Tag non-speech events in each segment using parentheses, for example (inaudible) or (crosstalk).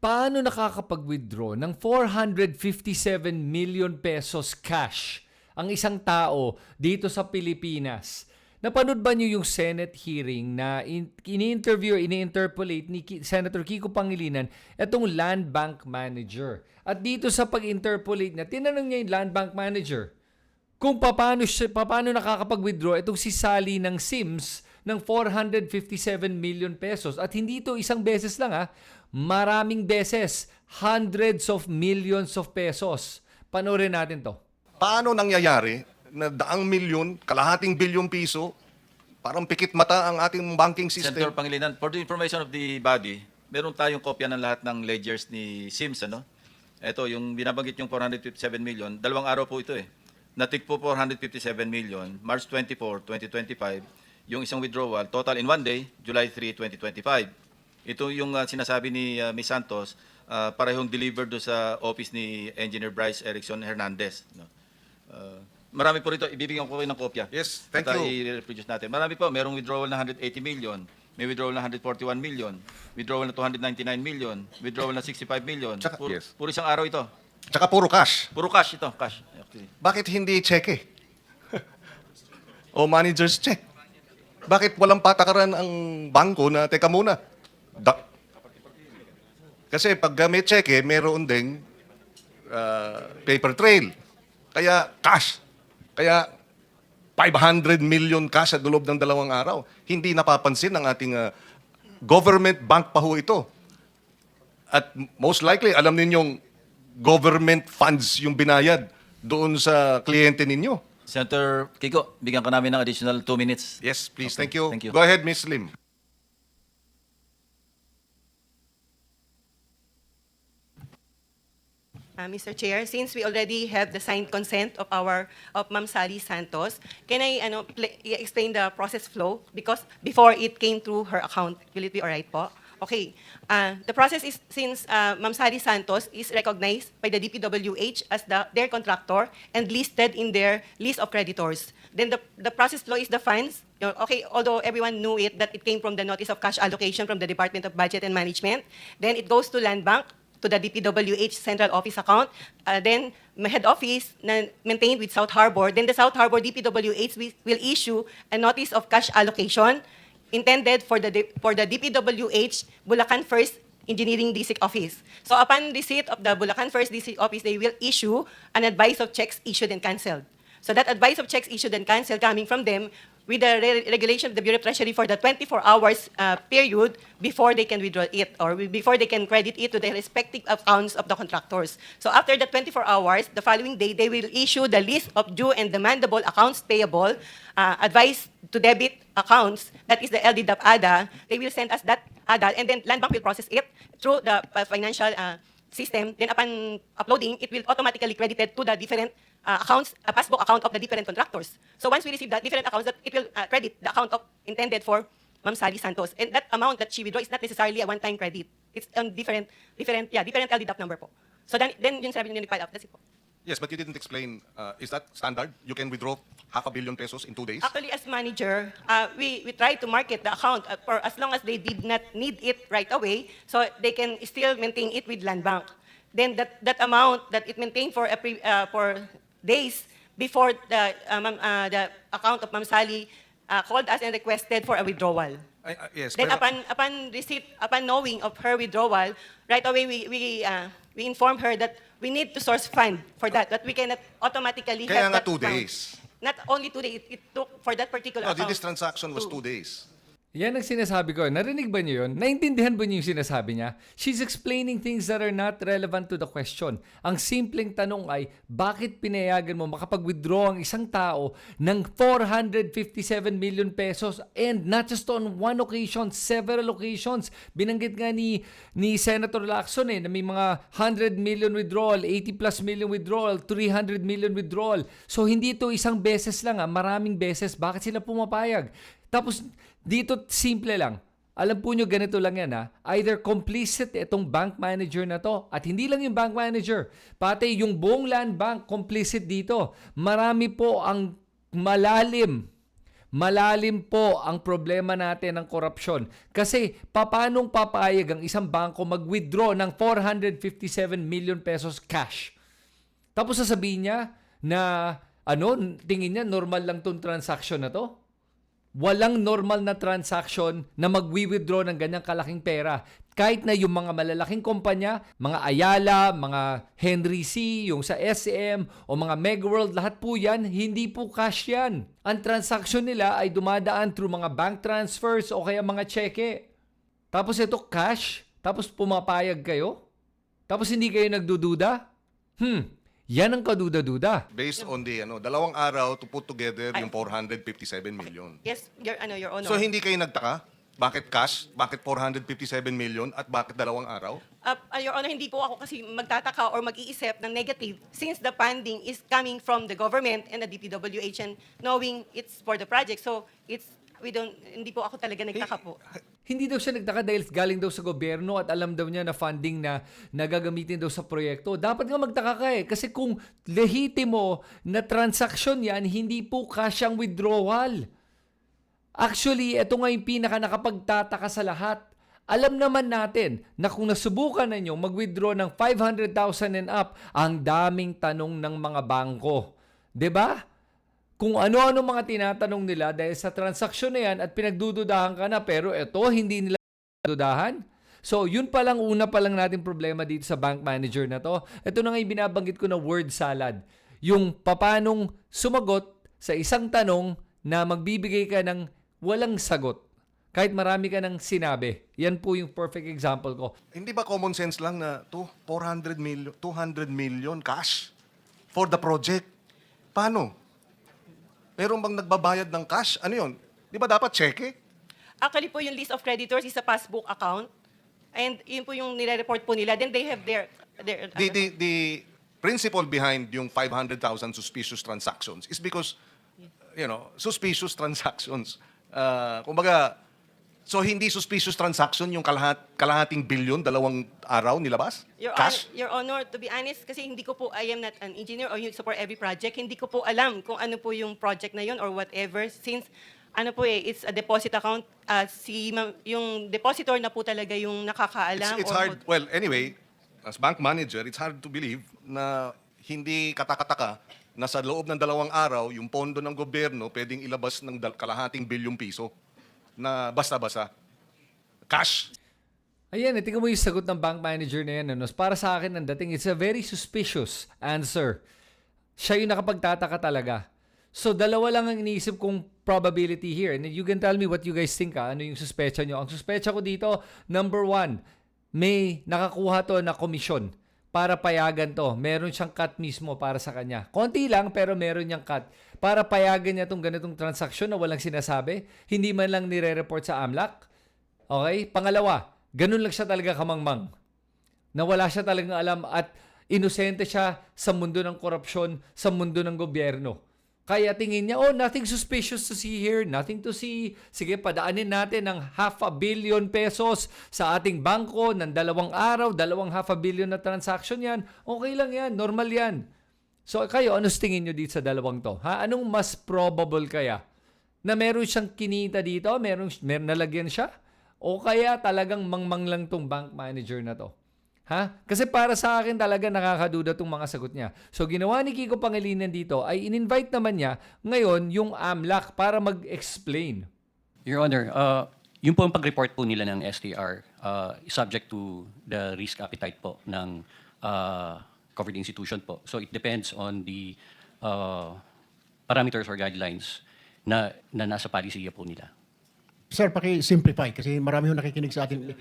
paano nakakapag-withdraw ng 457 million pesos cash ang isang tao dito sa Pilipinas? Napanood ba niyo yung Senate hearing na in, ini-interview, ini-interpolate ni Senator Kiko Pangilinan itong land bank manager. At dito sa pag-interpolate niya, tinanong niya yung land bank manager kung paano, siya, paano nakakapag-withdraw itong si Sally ng Sims ng 457 million pesos. At hindi ito isang beses lang ha, maraming beses, hundreds of millions of pesos. Panoorin natin to. Paano nangyayari na daang milyon, kalahating bilyong piso, parang pikit mata ang ating banking Senator system? Pangilinan, for the information of the body, meron tayong kopya ng lahat ng ledgers ni Sims, ano? Ito, yung binabanggit yung 457 million, dalawang araw po ito eh. Natik po 457 million, March 24, 2025, yung isang withdrawal, total in one day, July 3, 2025. Ito yung uh, sinasabi ni uh, Ms. Santos, uh, parehong delivered do sa office ni Engineer Bryce Erickson Hernandez. No? Uh, marami po rito, ibibigyan ko kayo ng kopya. Yes, thank At, you. i-reproduce natin. Marami po, merong withdrawal na 180 million, may withdrawal na 141 million, withdrawal na 299 million, withdrawal na 65 million. Tsaka- puro, yes. puro isang araw ito. Tsaka puro cash. Puro cash ito, cash. Actually. Bakit hindi cheque? (laughs) o manager's check? Bakit walang patakaran ang bangko na, teka muna, da- kasi pag may cheque, meron ding uh, paper trail. Kaya cash. Kaya 500 million cash sa loob ng dalawang araw. Hindi napapansin ng ating uh, government bank pa ho ito. At most likely, alam ninyong government funds yung binayad doon sa kliyente ninyo. Senator Kiko, bigyan ka namin ng additional 2 minutes. Yes, please. Okay, Thank you. thank you. Go ahead, Miss Lim. Uh, Mr. Chair, since we already have the signed consent of our of Ma'am Sally Santos, can I ano pla- explain the process flow because before it came through her account, will it be alright po? Okay. Uh, the process is since uh, Ma'am Sally Santos is recognized by the DPWH as the, their contractor and listed in their list of creditors. Then the, the process flow is the funds. you know, Okay, although everyone knew it that it came from the notice of cash allocation from the Department of Budget and Management, then it goes to Land Bank to the DPWH central office account. Uh, then, head office na maintained with South Harbor. Then the South Harbor DPWH will issue a notice of cash allocation intended for the, for the DPWH Bulacan First Engineering District Office. So upon receipt of the Bulacan First District Office, they will issue an advice of checks issued and canceled. So that advice of checks issued and canceled coming from them with the re- regulation of the Bureau of Treasury for the 24 hours uh, period before they can withdraw it or before they can credit it to the respective accounts of the contractors. So after the 24 hours, the following day, they will issue the list of due and demandable accounts payable, uh, advice to debit accounts, that is the LDDAP ADA. They will send us that ADA and then Land Bank will process it through the uh, financial uh, system. Then upon uploading, it will automatically credited to the different uh, accounts, a passbook account of the different contractors. So once we receive the different accounts, that it will uh, credit the account of intended for Ma'am Sally Santos. And that amount that she withdraw is not necessarily a one-time credit. It's on different, different, yeah, different LDDAP number po. So then, then yun sabi nyo nag-file up. That's it po. Yes, but you didn't explain, uh, is that standard? You can withdraw half a billion pesos in two days? Actually, as manager, uh, we, we try to market the account uh, for as long as they did not need it right away, so they can still maintain it with Land Bank. Then that, that amount that it maintained for, a pre, uh, for days before the, uh, Ma'am- uh, the account of Ma'am Sally uh, called us and requested for a withdrawal. Ay, ay, yes, Then pero- upon, upon receipt, upon knowing of her withdrawal, right away we, we, uh, we informed her that we need to source fund for that, that we cannot automatically Kaya have nga that two fund. days. Not only two days, it took for that particular No, account. this transaction was two days. Yan ang sinasabi ko. Narinig ba niyo yun? Naintindihan ba niyo yung sinasabi niya? She's explaining things that are not relevant to the question. Ang simpleng tanong ay, bakit pinayagan mo makapag-withdraw ang isang tao ng 457 million pesos and not just on one occasion, several occasions. Binanggit nga ni, ni Senator Lacson eh, na may mga 100 million withdrawal, 80 plus million withdrawal, 300 million withdrawal. So hindi ito isang beses lang, ah, maraming beses. Bakit sila pumapayag? Tapos dito simple lang. Alam po nyo, ganito lang yan ha. Either complicit itong bank manager na to at hindi lang yung bank manager, pati yung buong land bank complicit dito. Marami po ang malalim Malalim po ang problema natin ng korupsyon. Kasi papanong papayag ang isang bangko mag-withdraw ng 457 million pesos cash? Tapos sasabihin niya na ano, tingin niya normal lang tong transaction na to? Walang normal na transaction na magwi-withdraw ng ganyang kalaking pera. Kahit na yung mga malalaking kumpanya, mga Ayala, mga Henry C, yung sa SM, o mga Megaworld, lahat po yan, hindi po cash yan. Ang transaction nila ay dumadaan through mga bank transfers o kaya mga cheque. Tapos ito cash, tapos pumapayag kayo, tapos hindi kayo nagdududa. Hmm, yan ang kaduda-duda. Based on the ano, dalawang araw to put together yung 457 million. Yes, your, ano, your honor. So hindi kayo nagtaka? Bakit cash? Bakit 457 million? At bakit dalawang araw? Uh, uh, Your Honor, hindi po ako kasi magtataka or mag-iisip ng negative since the funding is coming from the government and the DPWH and knowing it's for the project. So, it's, we don't, hindi po ako talaga nagtaka po. Hindi daw siya nagtaka dahil galing daw sa gobyerno at alam daw niya na funding na nagagamitin daw sa proyekto. Dapat nga magtaka ka eh. Kasi kung lehitimo na transaksyon yan, hindi po cash ang withdrawal. Actually, ito nga yung pinaka nakapagtataka sa lahat. Alam naman natin na kung nasubukan ninyo mag-withdraw ng 500,000 and up, ang daming tanong ng mga bangko. 'Di ba? Kung ano-ano mga tinatanong nila dahil sa transaksyon na yan at pinagdududahan ka na pero ito hindi nila dudahan. So, yun pa lang una pa lang natin problema dito sa bank manager na to. Ito na nga yung binabanggit ko na word salad. Yung papanong sumagot sa isang tanong na magbibigay ka ng walang sagot. Kahit marami ka ng sinabi. Yan po yung perfect example ko. Hindi ba common sense lang na to 400 million 200 million cash for the project? Paano? Meron bang nagbabayad ng cash? Ano 'yon? Di ba dapat cheque? Actually po, yung list of creditors is a passbook account. And yun po yung nire-report po nila. Then they have their... their The, the, the principle behind yung 500,000 suspicious transactions is because, you know, suspicious (laughs) transactions. Uh, kumbaga, so hindi suspicious transaction yung kalahat, kalahating billion, dalawang araw nilabas? Your, Cash? Honor, Your Honor, to be honest, kasi hindi ko po, I am not an engineer or you support every project, hindi ko po alam kung ano po yung project na yun or whatever since ano po eh, it's a deposit account. ah, si ma'am- yung depositor na po talaga yung nakakaalam. It's, it's or hard, well, anyway, as bank manager, it's hard to believe na hindi katakataka na sa loob ng dalawang araw, yung pondo ng gobyerno pwedeng ilabas ng dal- kalahating bilyong piso na basta-basta. Cash. Ayan, eh, tingnan mo yung sagot ng bank manager na yan. Ano? Para sa akin, ang dating, it's a very suspicious answer. Siya yung nakapagtataka talaga. So, dalawa lang ang iniisip kong probability here. And you can tell me what you guys think, ha? ano yung suspecha nyo. Ang suspecha ko dito, number one, may nakakuha to na komisyon para payagan to. Meron siyang cut mismo para sa kanya. Konti lang, pero meron niyang cut. Para payagan niya tong ganitong transaksyon na walang sinasabi. Hindi man lang nire-report sa AMLAC. Okay? Pangalawa, ganun lang siya talaga kamangmang. Na wala siya talagang alam at inosente siya sa mundo ng korupsyon, sa mundo ng gobyerno. Kaya tingin niya, oh, nothing suspicious to see here, nothing to see. Sige, padaanin natin ng half a billion pesos sa ating bangko ng dalawang araw, dalawang half a billion na transaction yan. Okay lang yan, normal yan. So kayo, ano tingin nyo dito sa dalawang to? Ha? Anong mas probable kaya? Na meron siyang kinita dito, meron, meron nalagyan siya? O kaya talagang mangmang lang tong bank manager na to? Ha? Kasi para sa akin talaga nakakaduda tong mga sagot niya. So ginawa ni Kiko Pangilinan dito ay in-invite naman niya ngayon yung AMLAC para mag-explain. Your Honor, uh, yung po ang pag-report po nila ng STR, uh, subject to the risk appetite po ng uh, covered institution po. So it depends on the uh, parameters or guidelines na, na nasa policy po nila. Sir, paki-simplify kasi marami yung nakikinig sa atin.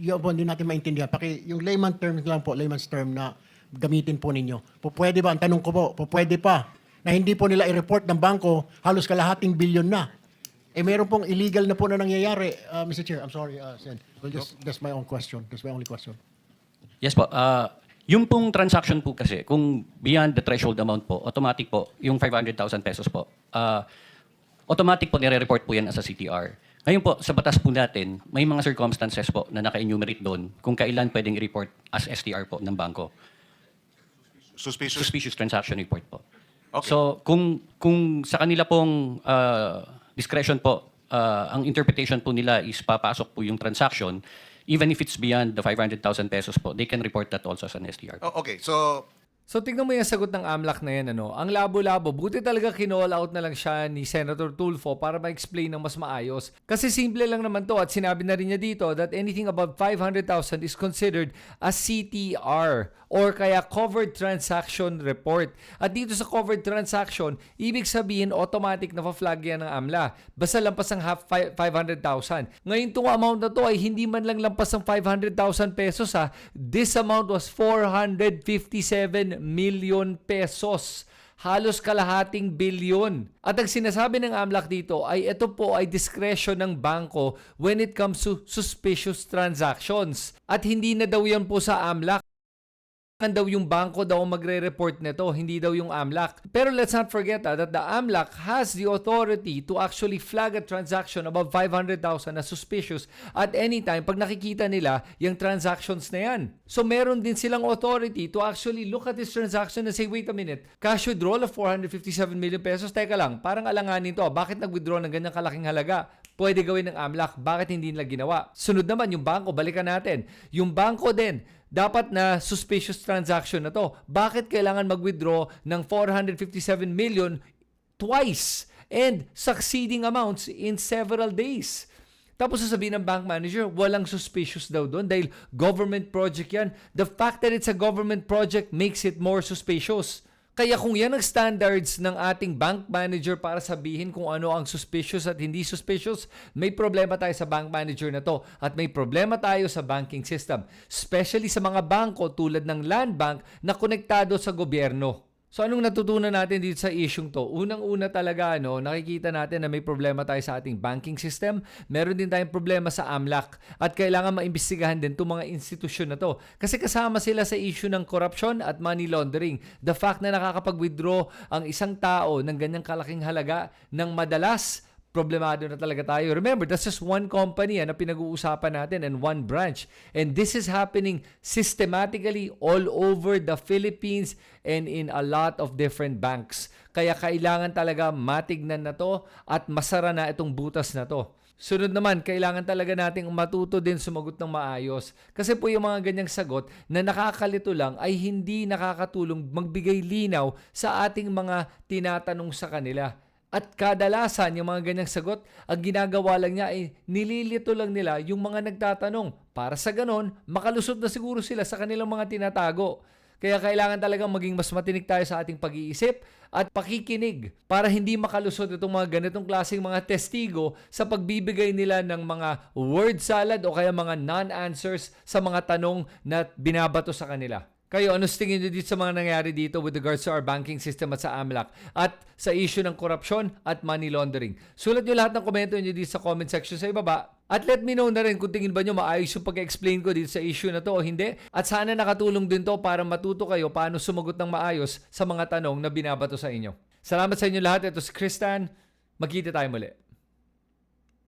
Yung po, hindi natin maintindihan. Paki, yung layman term lang po, layman's term na gamitin po ninyo. Po, pwede ba, ang tanong ko po, po, pwede pa na hindi po nila i-report ng bangko halos kalahating bilyon na. Eh meron pong illegal na po na nangyayari. Uh, Mr. Chair, I'm sorry, uh, Sen. Well, just, that's my own question. That's my only question. Yes po. Uh, yung pong transaction po kasi, kung beyond the threshold amount po, automatic po, yung 500,000 pesos po, uh, automatic po nire-report po yan as a CTR. Ngayon po, sa batas po natin, may mga circumstances po na naka-enumerate doon kung kailan pwedeng i-report as STR po ng bangko. Suspicious. Suspicious transaction report po. Okay. So, kung kung sa kanila pong uh, discretion po, uh, ang interpretation po nila is papasok po yung transaction, even if it's beyond the 500,000 pesos po, they can report that also as an STR. Oh, okay, so So tingnan mo yung sagot ng AMLAC na yan, ano? Ang labo-labo. Buti talaga kinall out na lang siya ni Senator Tulfo para ma-explain ng mas maayos. Kasi simple lang naman to at sinabi na rin niya dito that anything above 500,000 is considered a CTR or kaya covered transaction report. At dito sa covered transaction, ibig sabihin automatic na flag yan ng AMLA. Basta lampas ang half fi- 500,000. Ngayon itong amount na to ay hindi man lang lampas ang 500,000 pesos ha. This amount was 457 million pesos. Halos kalahating bilyon. At ang sinasabi ng AMLAC dito ay ito po ay discretion ng bangko when it comes to suspicious transactions. At hindi na daw yan po sa AMLAC kailangan daw yung bangko daw magre-report nito, hindi daw yung AMLAC. Pero let's not forget ah, that the AMLAC has the authority to actually flag a transaction above 500,000 na suspicious at any time pag nakikita nila yung transactions na yan. So meron din silang authority to actually look at this transaction and say, wait a minute, cash withdrawal of 457 million pesos, teka lang, parang alanganin to. Bakit nag-withdraw ng ganyang kalaking halaga? Pwede gawin ng AMLAC, bakit hindi nila ginawa? Sunod naman, yung bangko, balikan natin. Yung bangko din, dapat na suspicious transaction na to. Bakit kailangan mag-withdraw ng 457 million twice and succeeding amounts in several days? Tapos sasabihin ng bank manager, walang suspicious daw doon dahil government project yan. The fact that it's a government project makes it more suspicious. Kaya kung yan ang standards ng ating bank manager para sabihin kung ano ang suspicious at hindi suspicious, may problema tayo sa bank manager na to at may problema tayo sa banking system. Especially sa mga bangko tulad ng Land Bank na konektado sa gobyerno. So anong natutunan natin dito sa isyung to? Unang-una talaga, ano, nakikita natin na may problema tayo sa ating banking system. Meron din tayong problema sa AMLAC. At kailangan maimbestigahan din itong mga institusyon na to. Kasi kasama sila sa issue ng corruption at money laundering. The fact na nakakapag-withdraw ang isang tao ng ganyang kalaking halaga ng madalas problemado na talaga tayo. Remember, that's just one company ah, na pinag-uusapan natin and one branch. And this is happening systematically all over the Philippines and in a lot of different banks. Kaya kailangan talaga matignan na to at masara na itong butas na to. Sunod naman, kailangan talaga nating matuto din sumagot ng maayos. Kasi po yung mga ganyang sagot na nakakalito lang ay hindi nakakatulong magbigay linaw sa ating mga tinatanong sa kanila. At kadalasan, yung mga ganyang sagot, ang ginagawa lang niya ay nililito lang nila yung mga nagtatanong. Para sa ganon, makalusot na siguro sila sa kanilang mga tinatago. Kaya kailangan talagang maging mas matinig tayo sa ating pag-iisip at pakikinig para hindi makalusot itong mga ganitong klaseng mga testigo sa pagbibigay nila ng mga word salad o kaya mga non-answers sa mga tanong na binabato sa kanila. Kayo, ano tingin nyo dito sa mga nangyari dito with regards to our banking system at sa AMLAC at sa issue ng korupsyon at money laundering? Sulat nyo lahat ng komento nyo dito sa comment section sa ibaba. At let me know na rin kung tingin ba nyo maayos yung pag-explain ko dito sa issue na to o hindi. At sana nakatulong din to para matuto kayo paano sumagot ng maayos sa mga tanong na binabato sa inyo. Salamat sa inyo lahat. Ito si Kristan. Magkita tayo muli.